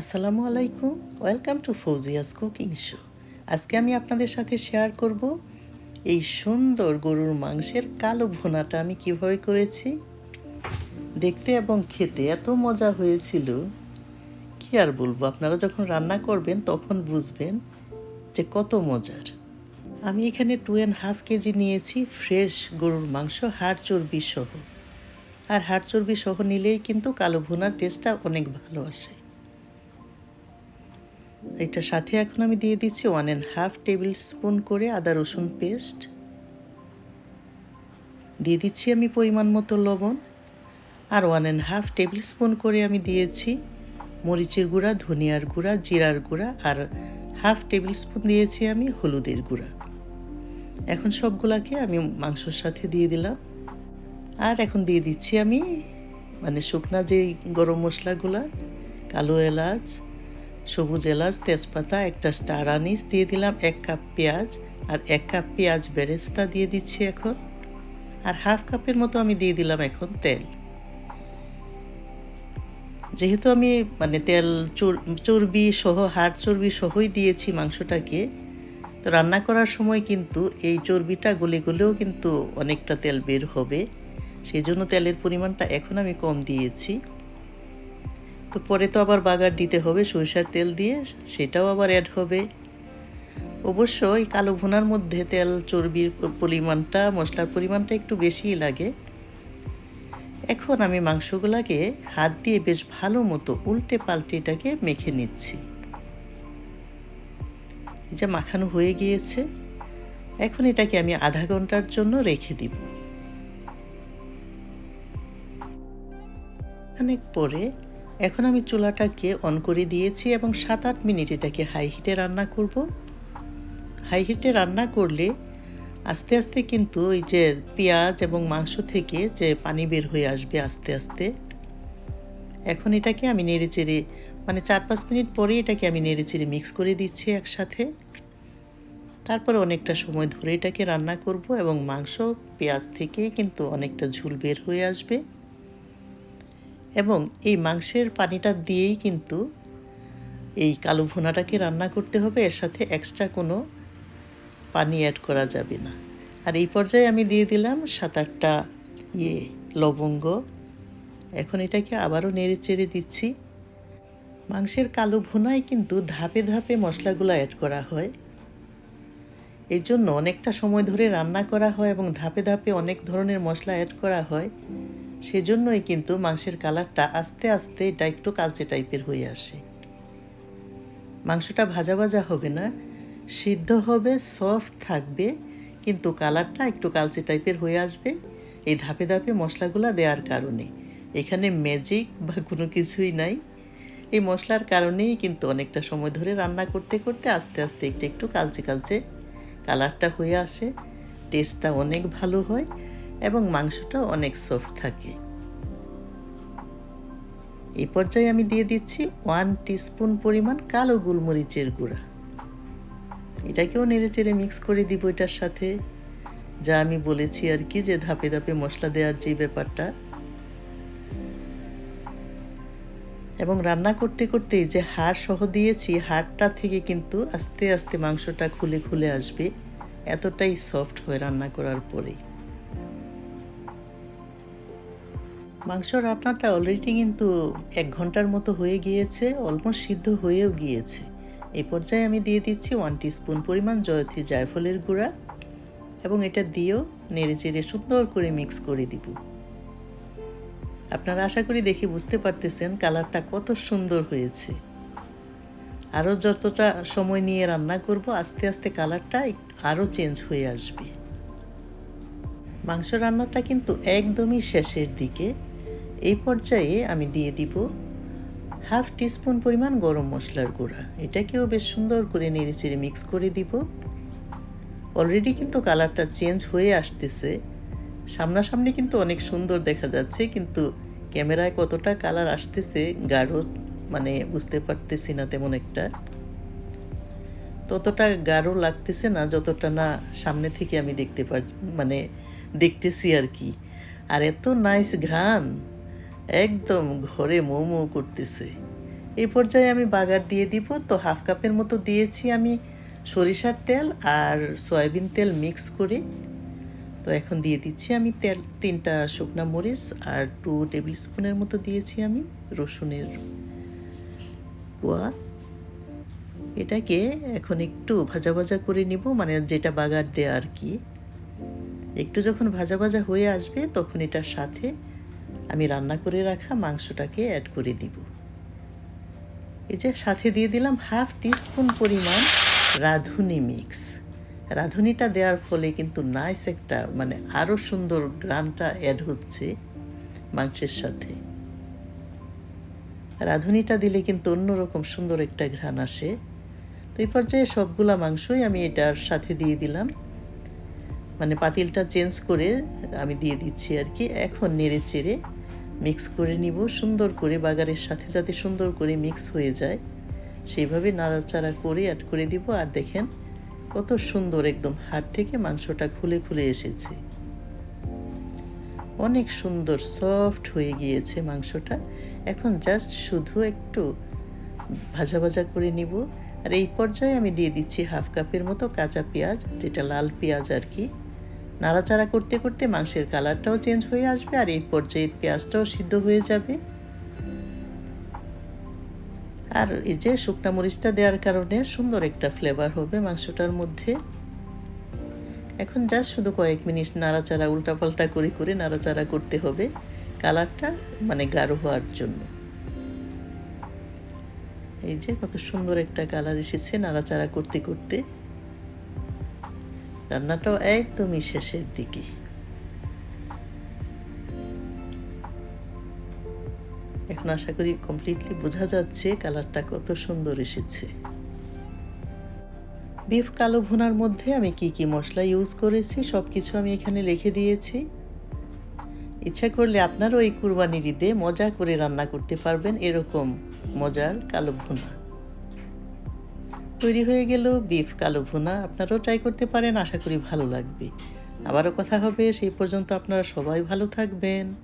আসসালামু আলাইকুম। Welcome to Fauzia's cooking show আজকে আমি আপনাদের সাথে শেয়ার করব এই সুন্দর গরুর মাংসের কালো ভোনাটা আমি কীভাবে করেছি, দেখতে এবং খেতে এত মজা হয়েছিল। কি আর বলব, আপনারা যখন রান্না করবেন তখন বুঝবেন যে কত মজার। আমি এখানে টু অ্যান্ড হাফ কেজি নিয়েছি ফ্রেশ গরুর মাংস, হাড় চর্বি সহ আর হাড় চর্বি সহ নিলেই কিন্তু কালো ভুনার টেস্টটা অনেক ভালো আসে। এটার সাথে এখন আমি দিয়ে দিচ্ছি one and half tablespoon করে আদা রসুন পেস্ট দিয়ে দিচ্ছি আমি পরিমাণ মতো লবণ। আর one and half tablespoon করে আমি দিয়েছি মরিচের গুঁড়া, ধনিয়ার গুঁড়া, জিরার গুঁড়া। আর হাফ টেবিল স্পুন দিয়েছি আমি হলুদের গুঁড়া। এখন সবগুলাকে আমি মাংসর সাথে দিয়ে দিলাম। আর এখন দিয়ে দিচ্ছি আমি মানে শুকনা যে গরম মশলাগুলা, কালো এলাচ সবুজ এলাচ, তেজপাতা, একটা স্টার আনিস দিয়ে দিলাম, এক কাপ পেঁয়াজ আর এক কাপ পেঁয়াজ বেরেস্তা দিয়ে দিচ্ছি এখন। আর হাফ কাপের মতো আমি দিয়ে দিলাম এখন তেল। যেহেতু আমি মানে তেল চর্বি সহ, হাড় চর্বি সহই দিয়েছি মাংসটাকে, তো রান্না করার সময় কিন্তু এই চর্বিটা গলে গলেও কিন্তু অনেকটা তেল বের হবে। সেই জন্য তেলের পরিমাণটা এখন আমি কম দিয়েছি। তো পরে তো আবার বাগার দিতে হবে, সরিষার তেল দিয়ে, সেটাও আবার অ্যাড হবে। অবশ্য এই কালো ভুনার মধ্যে তেল, চর্বির পরিমাণটা, মশলার পরিমাণটা একটু বেশিই লাগে। এখন আমি মাংসগুলাকে হাত দিয়ে বেশ ভালো মতো উল্টে পাল্টে এটাকে মেখে নিচ্ছি। যে মাখানো হয়ে গিয়েছে, এখন এটাকে আমি আধা ঘণ্টার জন্য রেখে দিব। অনেক পরে এখন আমি চুলাটাকে অন করে দিয়েছি এবং সাত আট মিনিট এটাকে হাই হিটে রান্না করব। হাই হিটে রান্না করলে আস্তে আস্তে কিন্তু ওই যে পেঁয়াজ এবং মাংস থেকে যে পানি বের হয়ে আসবে আস্তে আস্তে, এখন এটাকে আমি নেড়ে চেড়ে মানে চার পাঁচ মিনিট পরে এটাকে আমি নেড়ে চেড়ে মিক্স করে দিচ্ছি একসাথে। তারপরে অনেকটা সময় ধরে এটাকে রান্না করব এবং মাংস, পেঁয়াজ থেকে কিন্তু অনেকটা ঝুল বের হয়ে আসবে। এবং এই মাংসের পানিটা দিয়েই কিন্তু এই কালো ভুনাটাকে রান্না করতে হবে। এর সাথে এক্সট্রা কোনো পানি অ্যাড করা যাবে না। আর এই পর্যায়ে আমি দিয়ে দিলাম সাত আটটা ইয়ে লবঙ্গ। এখন এটাকে আবারও নেড়ে চেড়ে দিচ্ছি। মাংসের কালো ভুনায় কিন্তু ধাপে ধাপে মশলাগুলো অ্যাড করা হয়। এই জন্য অনেকটা সময় ধরে রান্না করা হয় এবং ধাপে ধাপে অনেক ধরনের মশলা অ্যাড করা হয়। সেজন্যই কিন্তু মাংসের কালারটা আস্তে আস্তে এটা একটু কালচে টাইপের হয়ে আসে। মাংসটা ভাজা ভাজা হবে না, সিদ্ধ হবে, সফট থাকবে, কিন্তু কালারটা একটু কালচে টাইপের হয়ে আসবে। এই ধাপে ধাপে মশলাগুলো দেওয়ার কারণে। এখানে ম্যাজিক বা কোনো কিছুই নাই। এই মশলার কারণেই কিন্তু অনেকটা সময় ধরে রান্না করতে করতে আস্তে আস্তে একটু একটু কালচে কালচে কালারটা হয়ে আসে। টেস্টটা অনেক ভালো হয়। এবং মাংসটা অনেক সফট থাকে। এই পর্যায়ে আমি দিয়ে দিচ্ছি ওয়ান টিস্পুন পরিমাণ কালো গোলমরিচের গুঁড়া। এটাকেও নেড়ে চেড়ে মিক্স করে দিব এটার সাথে। যা আমি বলেছি আর কি যে ধাপে ধাপে মশলা দেওয়ার যে ব্যাপারটা। এবং রান্না করতে করতে যে হাড় সহ দিয়েছি, হাড়টা থেকে কিন্তু আস্তে আস্তে মাংসটা খুলে খুলে আসবে। এতটাই সফট হয়ে রান্না করার পরে। মাংস রান্নাটা অলরেডি কিন্তু এক ঘণ্টার মতো হয়ে গিয়েছে অলমোস্ট সিদ্ধ হয়েও গিয়েছে। এই পর্যায়ে আমি দিয়ে দিচ্ছি ওয়ান স্পুন পরিমাণ জয়ত্রী জায়ফলের গুঁড়া এবং এটা দিয়েও নেড়ে চেড়ে সুন্দর করে মিক্স করে দিব। আপনারা আশা করি দেখে বুঝতে পারতেছেন কালারটা কত সুন্দর হয়েছে। আরও যতটা সময় নিয়ে রান্না করব, আস্তে আস্তে কালারটা আরও চেঞ্জ হয়ে আসবে। মাংস রান্নাটা কিন্তু একদমই শেষের দিকে। এই পর্যায়ে আমি দিয়ে দিব হাফ টিস্পুন পরিমাণ গরম মশলার গুঁড়া। এটাকেও বেশ সুন্দর করে নেড়েচেড়ে মিক্স করে দিব। অলরেডি কিন্তু কালারটা চেঞ্জ হয়ে আসতেছে। সামনাসামনি কিন্তু অনেক সুন্দর দেখা যাচ্ছে, কিন্তু ক্যামেরায় কতটা কালার আসতেছে গাঢ় মানে বুঝতে পারতেছি না তেমন একটা। ততটা গাঢ় লাগতেছে না, যতটা না সামনে থেকে আমি দেখতে পার মানে দেখতেছি আর কি। আর এত নাইস ঘ্রাণ! একদম ঘরে মৌ মৌ করতেছে। এই পর্যায়ে আমি বাগার দিয়ে দিব, তো হাফ কাপের মতো দিয়েছি আমি সরিষার তেল আর সয়াবিন তেল মিক্স করে। তো এখন দিয়ে দিচ্ছি আমি তেল, তিনটা শুকনো মরিচ আর টু টেবিল স্পুনের মতো দিয়েছি আমি রসুনের কোয়া। এটাকে এখন একটু ভাজা ভাজা করে নিব মানে যেটা বাগার দেয়া আর কি। একটু যখন ভাজা ভাজা হয়ে আসবে তখন এটার সাথে আমি রান্না করে রাখা মাংসটাকে অ্যাড করে দিব। এই যে সাথে দিয়ে দিলাম হাফ টিস্পুন পরিমাণ রাঁধুনি মিক্স রাঁধুনিটা দেওয়ার ফলে কিন্তু নাইস একটা মানে আরও সুন্দর গ্রানটা অ্যাড হচ্ছে মাংসের সাথে। রাঁধুনিটা দিলে কিন্তু অন্যরকম সুন্দর একটা ঘ্রাণ আসে। তো এই পর্যায়ে সবগুলা মাংসই আমি এটার সাথে দিয়ে দিলাম। মানে পাতিলটা চেঞ্জ করে আমি দিয়ে দিচ্ছি আর কি। এখন নেড়ে চেড়ে মিক্স করে নিব, সুন্দর করে বাগারের সাথে যাতে সুন্দর করে মিক্স হয়ে যায়। সেইভাবে নাড়াচাড়া করে অ্যাড করে দিব। আর দেখেন কত সুন্দর একদম হাড় থেকে মাংসটা খুলে খুলে এসেছে। অনেক সুন্দর সফট হয়ে গিয়েছে মাংসটা। এখন জাস্ট শুধু একটু ভাজা ভাজা করে নিব। আর এই পর্যায়ে আমি দিয়ে দিচ্ছি হাফ কাপের মতো কাঁচা পেঁয়াজ, যেটা লাল পেঁয়াজ আর কি। নাড়াচাড়া করতে করতে মাংসের কালারটাও চেঞ্জ হয়ে আসবে আর এই পর্যায়ে পেঁয়াজটাও সিদ্ধ হয়ে যাবে। আর এই যে শুকনা মরিচটা দেওয়ার কারণে সুন্দর একটা ফ্লেভার হবে মাংসটার মধ্যে। এখন জাস্ট শুধু কয়েক মিনিট নাড়াচাড়া, উল্টাপাল্টা করে করে নাড়াচাড়া করতে হবে কালারটা মানে গাঢ় হওয়ার জন্য। এই যে কত সুন্দর একটা কালার এসেছে নাড়াচাড়া করতে করতে। রান্নাটাও একদমই শেষের দিকে। এখন আশা করি কমপ্লিটলি বোঝা যাচ্ছে কালারটা কত সুন্দর এসেছে। বিফ কালো ভুনার মধ্যে আমি কি কি মশলা ইউজ করেছি সব কিছু আমি এখানে লিখে দিয়েছি। ইচ্ছা করলে আপনারাও এই কুরবানির ঈদে মজা করে রান্না করতে পারবেন এরকম মজার কালো ভুনা। তৈরি হয়ে গেল বিফ কালো ভুনা। আপনারাও ট্রাই করতে পারেন, আশা করি ভালো লাগবে। আবারও কথা হবে, সেই পর্যন্ত আপনারা সবাই ভালো থাকবেন।